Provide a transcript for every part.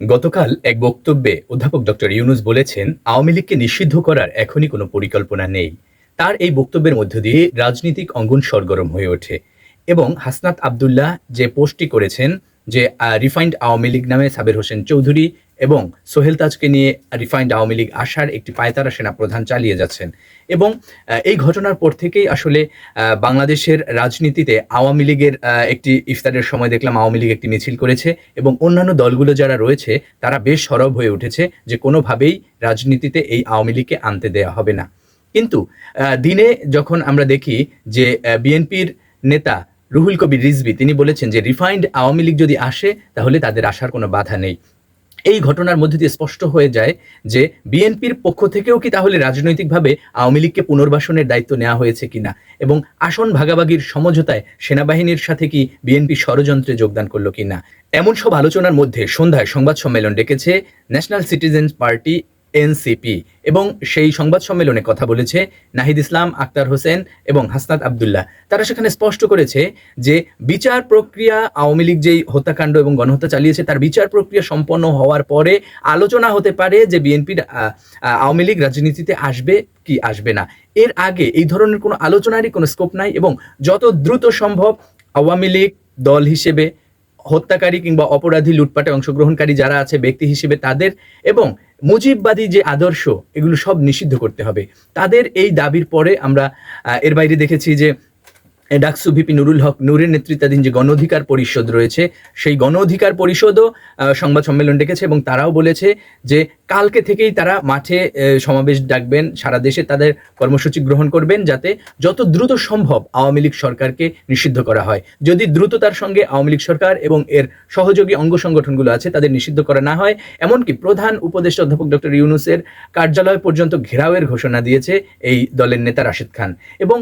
গতকাল এক বক্তব্যে অধ্যাপক ডক্টর ইউনুস বলেছেন, আওয়ামী লীগকে নিষিদ্ধ করার এখনই কোনো পরিকল্পনা নেই। তার এই বক্তব্যের মধ্য দিয়ে রাজনৈতিক অঙ্গন সরগরম হয়ে ওঠে এবং হাসনাত আবদুল্লাহ যে পোস্টটি করেছেন যে রিফাইন্ড আওয়ামী লীগ নামে সাবের হোসেন চৌধুরী এবং সোহেল তাজকে নিয়ে রিফাইন্ড আওয়ামী লীগ আসার একটি পায়তারা সেনা প্রধান চালিয়ে যাচ্ছেন। এবং এই ঘটনার পর থেকেই আসলে বাংলাদেশের রাজনীতিতে আওয়ামী লীগের একটি ইফতারের সময় দেখলাম আওয়ামী লীগ একটি মিছিল করেছে এবং অন্যান্য দলগুলো যারা রয়েছে তারা বেশ সরব হয়ে উঠেছে যে, কোনোভাবেই রাজনীতিতে এই আওয়ামী লীগকে আনতে দেওয়া হবে না। কিন্তু দিনে যখন আমরা দেখি যে বিএনপির নেতা রুহুল কবির রিজভি, তিনি বলেছেন যে, রিফাইন্ড আওয়ামী লীগ যদি আসে, তাহলে তাদের আসার কোনো বাধা নেই। এই ঘটনার মধ্যে দিয়ে স্পষ্ট হয়ে যায় যে, বিএনপির পক্ষ থেকেও কি তাহলে রাজনৈতিকভাবে আওয়ামী লীগকে পুনর্বাসনের দায়িত্ব নেওয়া হয়েছে কিনা? এবং আসন ভাগাভাগির সমঝোতায় সেনাবাহিনীর সাথে কি বিএনপি ষড়যন্ত্রে যোগদান করল কিনা? এমন সব আলোচনার মধ্যে সন্ধ্যায় সংবাদ সম্মেলন ডেকেছে ন্যাশনাল সিটিজেন্স পার্টি এনসিপি এবং সেই সংবাদ সম্মেলনে কথা বলেছে নাহিদ ইসলাম, আক্তার হোসেন এবং হাসনাত আবদুল্লাহ। তারা সেখানে স্পষ্ট করেছে যে বিচার প্রক্রিয়া, আওয়ামী লীগ যেই হত্যাকাণ্ড এবং গণহত্যা চালিয়েছে, তার বিচার প্রক্রিয়া সম্পন্ন হওয়ার পরে আলোচনা হতে পারে যে বিএনপির আওয়ামী লীগ রাজনীতিতে আসবে কি আসবে না। এর আগে এই ধরনের কোনো আলোচনারই কোনো স্কোপ নাই এবং যত দ্রুত সম্ভব আওয়ামী লীগ দল হিসেবে হত্যাকারী কিংবা অপরাধী লুটপাটে অংশগ্রহণকারী যারা আছে, ব্যক্তি হিসেবে তাদের এবং মুজিববাদী যে আদর্শ, এগুলো সব নিষিদ্ধ করতে হবে। তাদের এই দাবির পরে আমরা এর বাইরে দেখেছি যে ডাকসু ভিপি নুরুল হক, নূরের নেতৃত্বাধীন যে গণ অধিকার পরিষদ রয়েছে, সেই গণ অধিকার পরিষদও সংবাদ সম্মেলন ডেকেছে এবং তারাও বলেছে যে কালকে থেকেই তারা মাঠে সমাবেশ ডাকবেন সারা দেশে। তাদের কর্মসূচি গ্রহণ করবেন যাতে যত দ্রুত সম্ভব আওয়ামী লীগ সরকারকে নিষিদ্ধ করা হয়। যদি দ্রুততার সঙ্গে আওয়ামী লীগ সরকার এবং এর সহযোগী অঙ্গ সংগঠনগুলো আছে, তাদের নিষিদ্ধ করা না হয়। এমনকি প্রধান উপদেষ্টা অধ্যাপক ডক্টর ইউনুসের কার্যালয় পর্যন্ত ঘেরাওয়ের ঘোষণা দিয়েছে এই দলের নেতা রাশিদ খান। এবং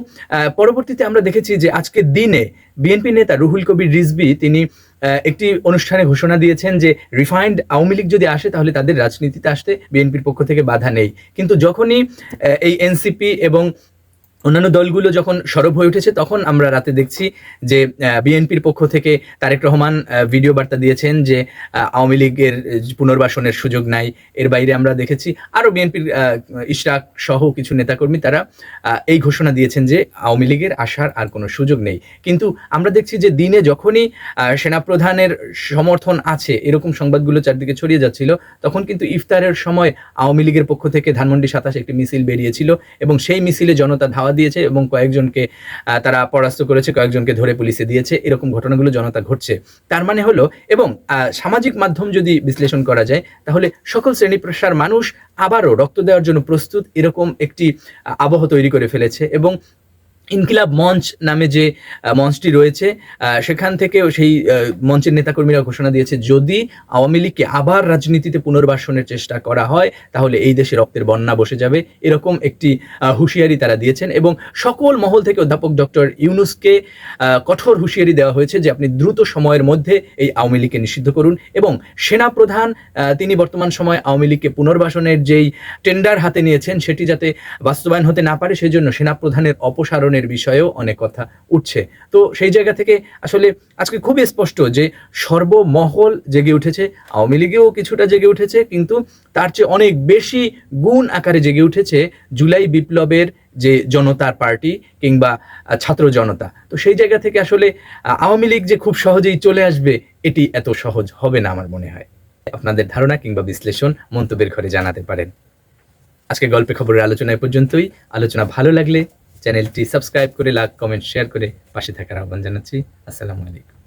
পরবর্তীতে আমরা দেখেছি যে আজকে দিনে বিএনপি নেতা রুহুল কবির রিজবি তিনি একটি অনুষ্ঠানে ঘোষণা দিয়েছেন যে রিফাইন্ড আওয়ামী লীগ যদি আসে, তাহলে তাদের রাজনীতিতে আসতে বিএনপির পক্ষ থেকে বাধা নেই। কিন্তু যখনই এই এনসিপি এবং অন্যান্য দলগুলো যখন সরব হয়ে উঠেছে, তখন আমরা রাতে দেখছি যে বিএনপির পক্ষ থেকে তারেক রহমান ভিডিও বার্তা দিয়েছেন যে আওয়ামী লীগের পুনর্বাসনের সুযোগ নাই। এর বাইরে আমরা দেখেছি আরও বিএনপির ইশরাক সহ কিছু নেতাকর্মী তারা এই ঘোষণা দিয়েছেন যে, আওয়ামী লীগের আসার আর কোনো সুযোগ নেই। কিন্তু আমরা দেখছি যে, দিনে যখনই সেনাপ্রধানের সমর্থন আছে, এরকম সংবাদগুলো চারদিকে ছড়িয়ে যাচ্ছিল, তখন কিন্তু ইফতারের সময় আওয়ামী লীগের পক্ষ থেকে ধানমন্ডি সাতাশ একটি মিছিল বেরিয়েছিল এবং সেই মিছিলে জনতা ধাওয়া দিয়েছে এবং কয়েকজনকে তারা পরাস্ত করেছে, কয়েকজনকে ধরে পুলিশে দিয়েছে। এরকম ঘটনাগুলো জনতা ঘটছে। তার মানে হলো, এবং সামাজিক মাধ্যম যদি বিশ্লেষণ করা যায়, তাহলে সকল শ্রেণি পেশার মানুষ আবারও রক্ত দেওয়ার জন্য প্রস্তুত। এরকম একটি আবহ তৈরি করে ফেলেছে এবং ইনকিলাব মঞ্চ নামে যে মঞ্চটি রয়েছে সেখান থেকেও সেই মঞ্চের নেতাকর্মীরা ঘোষণা দিয়েছে, যদি আওয়ামী লীগকে আবার রাজনীতিতে পুনর্বাসনের চেষ্টা করা হয়, তাহলে এই দেশে রক্তের বন্যা বসে যাবে। এরকম একটি হুঁশিয়ারি তারা দিয়েছেন এবং সকল মহল থেকে অধ্যাপক ডক্টর ইউনুসকে কঠোর হুঁশিয়ারি দেওয়া হয়েছে যে আপনি দ্রুত সময়ের মধ্যে এই আওয়ামী লীগকে নিষিদ্ধ করুন এবং সেনা প্রধান তিনি বর্তমান সময় আওয়ামী লীগকে পুনর্বাসনের যেই টেন্ডার হাতে নিয়েছেন, সেটি যাতে বাস্তবায়ন হতে না পারে সেই জন্য সেনা প্রধানের বিষয়েও অনেক কথা উঠছে। তো সেই জায়গা থেকে আসলে আজকে খুবই স্পষ্ট যে সর্বমহল জেগে উঠেছে, আওয়ামী লীগেও কিছুটা জেগে উঠেছে, কিন্তু তার চেয়ে অনেক বেশি গুণ আকারে জেগে উঠেছে জুলাই বিপ্লবের যে জনতার পার্টি কিংবা ছাত্র জনতা। তো সেই জায়গা থেকে আসলে আওয়ামী লীগ যে খুব সহজেই চলে আসবে, এটি এত সহজ হবে না আমার মনে হয়। আপনাদের ধারণা কিংবা বিশ্লেষণ মন্তব্যের ঘরে জানাতে পারেন। আজকে গল্পে খবরের আলোচনা এ পর্যন্তই। আলোচনা ভালো লাগলে চ্যানেলটি সাবস্ক্রাইব করে লাইক কমেন্ট শেয়ার করে পাশে থাকার আহ্বান জানাচ্ছি। আসসালামু আলাইকুম।